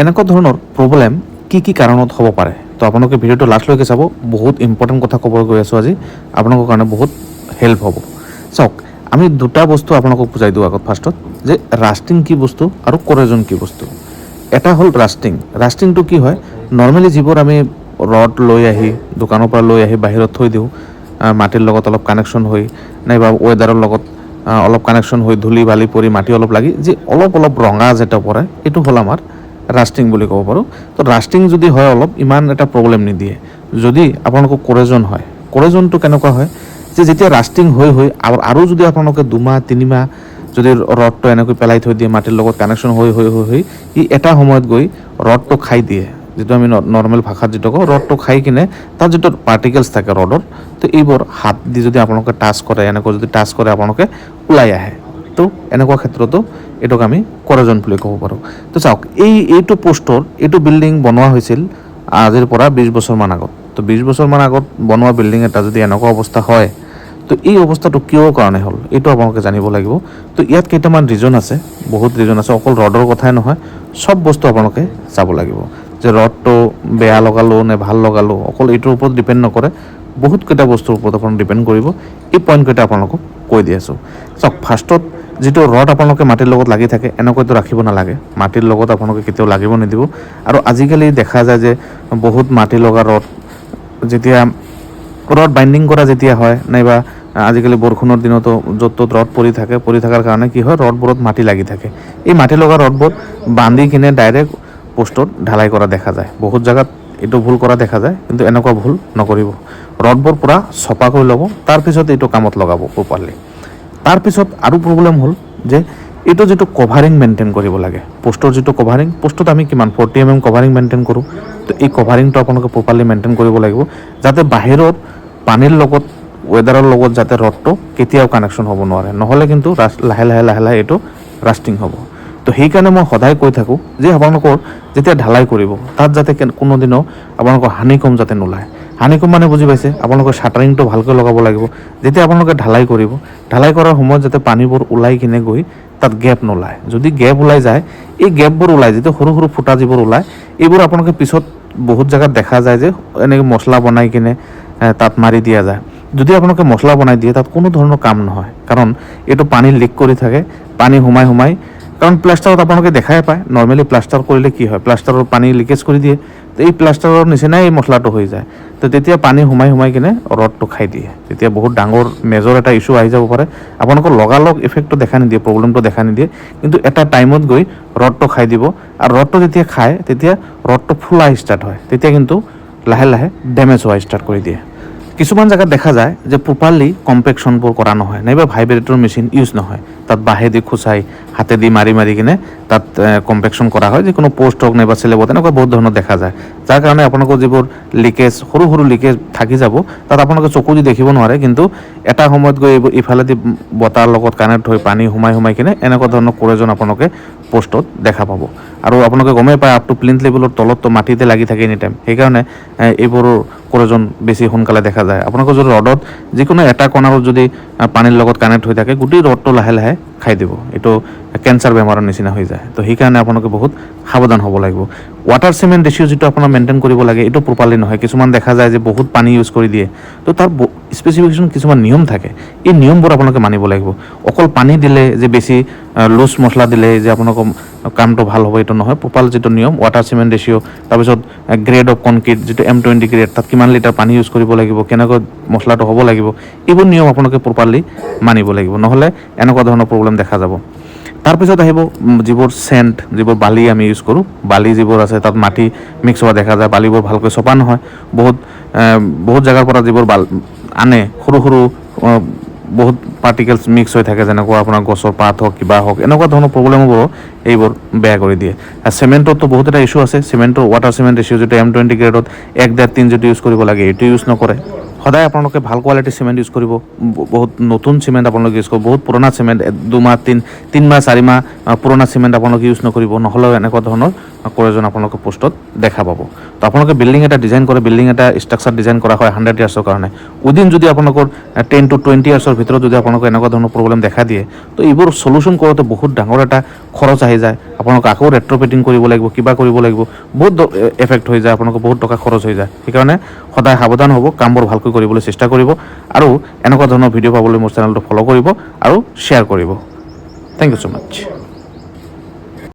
এনেকুৱা ধৰণৰ প্ৰব্লেম কি কি কাৰণত হ'ব পাৰে? তো আপোনালোকে ভিডিঅ'টো লাষ্টলৈকে চাব, বহুত ইম্পৰ্টেণ্ট কথা ক'ব গৈ আছোঁ আজি। আপোনালোকৰ কাৰণে বহুত হেল্প হ'ব। চাওক, আমি দুটা বস্তু আপোনালোকক বুজাই দিওঁ আগত ফাৰ্ষ্টত যে ৰাষ্টিং কি বস্তু আৰু কৰেজন কি বস্তু। এটা হ'ল ৰাষ্টিং ৰাষ্টিংটো কি হয়? নৰ্মেলি যিবোৰ আমি ৰড লৈ আহি, দোকানৰ পৰা লৈ আহি বাহিৰত থৈ দিওঁ মাটিৰ লগত অলপ কানেকশ্যন হৈ, নাইবা ৱেডাৰৰ লগত অলপ কানেকশ্যন হৈ ধূলি বালি পৰি মাটি অলপ লাগি, যি অলপ অলপ ৰঙা যেটা পৰে, এইটো হ'ল আমাৰ ৰাষ্টিং বুলি ক'ব পাৰোঁ। তো ৰাষ্টিং যদি হয় অলপ, ইমান এটা প্ৰব্লেম নিদিয়ে। যদি আপোনালোকৰ কৰেজন হয় কৰেজনটো কেনেকুৱা হয়? যে যেতিয়া ৰাষ্টিং হৈ হৈ আৰু আৰু যদি আপোনালোকে দুমাহ, তিনিমাহ যদি ৰডটো এনেকৈ পেলাই থৈ দিয়ে, মাটিৰ লগত কানেকশ্যন হৈ হৈ হৈ হৈ, ই এটা সময়ত গৈ ৰডটো খাই দিয়ে। যিটো আমি নৰ্মেল ভাষাত যিটো কওঁ ৰডটো খাই কিনে তাত যিটো পাৰ্টিকেলছ থাকে ৰডৰ তো এইবোৰ হাত দি যদি আপোনালোকে টাচ কৰে, এনেকৈ যদি টাচ কৰে, আপোনালোকে ওলাই আহে। তো এনেকুৱা ক্ষেত্ৰতো এইটোক আমি কৰেজন বুলি ক'ব পাৰোঁ। তো চাওক, এই, এইটো পোষ্টৰ, এইটো বিল্ডিং বনোৱা হৈছিল আজিৰ পৰা বিছ বছৰমান আগত। তো বিছ বছৰমান আগত বনোৱা বিল্ডিং এটা যদি এনেকুৱা অৱস্থা হয়, তো এই অৱস্থাটো কিয় কাৰণে হ'ল, এইটো আপোনালোকে জানিব লাগিব। তো ইয়াত কেইটামান ৰিজন আছে, বহুত ৰিজন আছে, অকল ৰডৰ কথাই নহয়, চব বস্তু আপোনালোকে চাব লাগিব। যে ৰডটো বেয়া লগালোঁ নে ভালো লগালোঁ, অকল এইটোৰ ওপৰত ডিপেণ্ড নকৰে, বহুত কেইটা বস্তুৰ ওপৰত আপোনাক ডিপেণ্ড কৰিব। এই পইণ্টকেইটা আপোনালোকক কৈ দি আছোঁ। চাওক ফাৰ্ষ্টত যিটো ৰড আপোনালোকে মাটিৰ লগত লাগি থাকে এনেকৈতো ৰাখিব নালাগে। মাটিৰ লগত আপোনালোকে কেতিয়াও লাগিব নিদিব। আৰু আজিকালি দেখা যায় যে বহুত মাটি লগা ৰড যেতিয়া ৰড বাইণ্ডিং কৰা যেতিয়া হয়, নাইবা আজিকালি বৰষুণৰ দিনতো য'ত ত'ত ৰড পৰি থাকে, পৰি থকাৰ কাৰণে কি হয় ৰডবোৰত মাটি লাগি থাকে। এই মাটি লগা ৰডবোৰ বান্ধি কিনে ডাইৰেক্ট পোষ্টত ঢালাই কৰা দেখা যায়। বহুত জেগাত এইটো ভুল কৰা দেখা যায়, কিন্তু এনেকুৱা ভুল নকৰিব। ৰডবোৰ পূৰা চপা কৰি ল'ব, তাৰপিছত এইটো কামত লগাব প্ৰপাৰলি। তাৰপিছত আৰু প্ৰব্লেম হ'ল যে এইটো যিটো কভাৰিং মেইনটেইন কৰিব লাগে পোষ্টৰ যিটো কভাৰিং পোষ্টত আমি কিমান forty M M covering maintain কৰোঁ, তো এই কভাৰিংটো আপোনালোকে প্ৰপাৰলি মেইনটেইন কৰিব লাগিব, যাতে বাহিৰত পানীৰ লগত ৱেডাৰৰ লগত যাতে ৰডটো কেতিয়াও কানেকশ্যন হ'ব নোৱাৰে। নহ'লে কিন্তু লাহে লাহে লাহে লাহে এইটো ৰাষ্টিং হ'ব। তো সেইকাৰণে মই সদায় কৈ থাকোঁ যে আপোনালোকৰ যেতিয়া ঢালাই কৰিব, তাত যাতে কোনোদিনো আপোনালোকৰ হানিকম যাতে নোলায়। হানিকম মানে বুজি পাইছে? আপোনালোকৰ শ্বাটাৰিংটো ভালকৈ লগাব লাগিব। যেতিয়া আপোনালোকে ঢালাই কৰিব, ঢালাই কৰাৰ সময়ত যাতে পানীবোৰ ওলাই কিনে গৈ তাত গেপ নোলায়। যদি গেপ ওলাই যায়, এই গেপবোৰ ওলাই, যিটো সৰু সৰু ফুটা যিবোৰ ওলায় এইবোৰ আপোনালোকে পিছত বহুত জেগাত দেখা যায় যে এনেকৈ মছলা বনাই কিনে তাত মাৰি দিয়া যায়। যদি আপোনালোকে মছলা বনাই দিয়ে, তাত কোনো ধৰণৰ কাম নহয়। কাৰণ এইটো পানী লিক কৰি থাকে, পানী সোমাই সোমাই কাৰণ প্লাষ্টাৰত আপোনালোকে দেখাই পায়। নৰ্মেলি প্লাষ্টাৰ কৰিলে কি হয়? প্লাষ্টাৰৰ পানী লিকেজ কৰি দিয়ে। তো এই প্লাষ্টাৰৰ নিচিনাই এই মছলাটো হৈ যায়। তো তেতিয়া পানী সোমাই সোমাই কিনে ৰডটো খাই দিয়ে। তেতিয়া বহুত ডাঙৰ মেজৰ এটা ইছ্যু আহি যাব পাৰে। আপোনালোকৰ লগালগ ইফেক্টটো দেখা নিদিয়ে প্ৰব্লেমটো দেখা নিদিয়ে। কিন্তু এটা টাইমত গৈ ৰডটো খাই দিব। আৰু ৰডটো যেতিয়া খায়, তেতিয়া ৰডটো ফুলা ষ্টাৰ্ট হয়। তেতিয়া কিন্তু লাহে লাহে ডেমেজ হোৱা ষ্টাৰ্ট কৰি দিয়ে। কিছুমান জেগাত দেখা যায় যে প্ৰপাৰলি কম্পেকশ্যনবোৰ কৰা নহয়। নাইবা ভাইব্ৰেটৰ মেচিন ইউজ নহয়। তাত বাঁহেদি খুচাই হাতেদি মাৰি মাৰি কিনে তাত কম্পেকশ্যন কৰা হয় যিকোনো পোষ্ট হওক নাইবা চেলেবত এনেকুৱা বহুত ধৰণৰ দেখা যায়। যাৰ কাৰণে আপোনালোকৰ যিবোৰ লিকেজ সৰু সৰু লিকেজ থাকি যাব তাত আপোনালোকে চকু দি দেখিব নোৱাৰে কিন্তু এটা সময়ত গৈ এইবোৰ ইফালেদি বতাহৰ লগত কানেক্ট হৈ পানী সোমাই সোমাই কিনে এনেকুৱা ধৰণৰ প্ৰয়োজন আপোনালোকে পোষ্টত দেখা পাব। আৰু আপোনালোকে গমেই পায় আপ টু প্লিন্থ লেভেলৰ তলততো মাটিতে লাগি থাকে এনি টাইম সেইকাৰণে এ, এইবোৰৰ প্ৰয়োজন বেছি সোনকালে দেখা যায়। আপোনালোকৰ যদি ৰডত যিকোনো এটা কণাৰো যদি পানীৰ লগত কানেক্ট হৈ থাকে গোটেই ৰডটো লাহে লাহে খাই দিব। এইটো কেঞ্চাৰ বেমাৰৰ নিচিনা হৈ যায়। তো সেইকাৰণে আপোনালোকে বহুত সাৱধান হ'ব লাগিব। ৱাটাৰ চিমেণ্ট ৰেচিঅ' যিটো আপোনাৰ মেইনটেইন কৰিব লাগে, এইটো প্ৰপাৰলি নহয়। কিছুমান দেখা যায় যে বহুত পানী ইউজ কৰি দিয়ে। তো তাৰ স্পেচিফিকেশ্যন কিছুমান নিয়ম থাকে। এই নিয়মবোৰ আপোনালোকে মানিব লাগিব। অকল পানী দিলে যে বেছি লুজ মছলা দিলে যে আপোনালোকৰ কামটো ভালো হ'ব, এইটো নহয়। প্ৰপাৰ যিটো নিয়ম ৱাটাৰ চিমেণ্ট ৰেচিঅ' তাৰপিছত গ্ৰেড অফ কনক্ৰিট যিটো এম টুৱেণ্টি গ্ৰেড তাত কিমান লিটাৰ পানী ইউজ কৰিব লাগিব, কেনেকৈ মছলাটো হ'ব লাগিব, এইবোৰ নিয়ম আপোনালোকে প্ৰপাৰলি মানিব লাগিব। নহ'লে এনেকুৱা ধৰণৰ প্ৰব্লেম দেখা যাব। তাৰপিছত আহিব যিবোৰ চেণ্ট যিবোৰ বালি আমি ইউজ কৰোঁ, বালি যিবোৰ আছে, তাত মাটি মিক্স হোৱা দেখা যায়, বালিবোৰ ভালকৈ চপা নহয়। বহুত বহুত জেগাৰ পৰা যিবোৰ বাল আনে, সৰু সৰু বহুত পাৰ্টিকেলছ মিক্স হৈ থাকে, যেনেকুৱা আপোনাৰ গছৰ পাত হওক, কিবা হওক, এনেকুৱা ধৰণৰ প্ৰব্লেমবোৰো এইবোৰ বেয়া কৰি দিয়ে। আৰু চিমেণ্টতো বহুত এটা ইছ্যু আছে। চিমেণ্টৰ ৱাটাৰ চিমেণ্ট ৰেচিঅ' যিটো এম টুৱেণ্টি গ্ৰেডত এক ডেৰ তিন যিটো ইউজ কৰিব লাগে, এইটো ইউজ নকৰে। সদায় আপোনালোকে ভালো কোৱালিটিৰ চিমেণ্ট ইউজ কৰিব। বহুত নতুন চিমেণ্ট আপোনালোকে ইউজ কৰিব। বহুত পুৰণা চিমেণ্ট দুমাহ, তিন তিন মাহ, চাৰি পুৰণা চিমেণ্ট আপোনালোকে ইউজ নকৰিব। নহ'লেও এনেকুৱা ধৰণৰ কৰে যেন আপোনালোকে পোষ্টত দেখা পাব। তো আপোনালোকে বিল্ডিং এটা ডিজাইন কৰে, বিল্ডিং এটা ষ্ট্ৰাকচাৰ ডিজাইন কৰা হয় হাণ্ড্ৰেড ইয়াৰ্ছৰ কাৰণে। উইদিন যদি আপোনালোকৰ টেন টু টুৱেণ্টি ইয়াৰ্ছৰ ভিতৰত যদি আপোনালোকৰ এনেকুৱা ধৰণৰ প্ৰব্লেম দেখা দিয়ে, তো এইবোৰ চলিউশ্যন কৰোঁতে বহুত ডাঙৰ এটা খৰচ আহি যায়। আপোনালোকে আকৌ ৰেট্ৰপেটিং কৰিব লাগিব, কিবা কৰিব লাগিব। বহুত এফেক্ট হৈ যায়, আপোনালোকৰ বহুত টকা খৰচ হৈ যায়। সেইকাৰণে সদায় সাৱধান হ'ব, কামবোৰ ভালকৈ কৰিবলৈ চেষ্টা কৰিব আৰু এনেকুৱা ধৰণৰ ভিডিঅ' পাবলৈ মোৰ চেনেলটো ফ'ল' কৰিব আৰু শ্বেয়াৰ কৰিব। Thank you so' much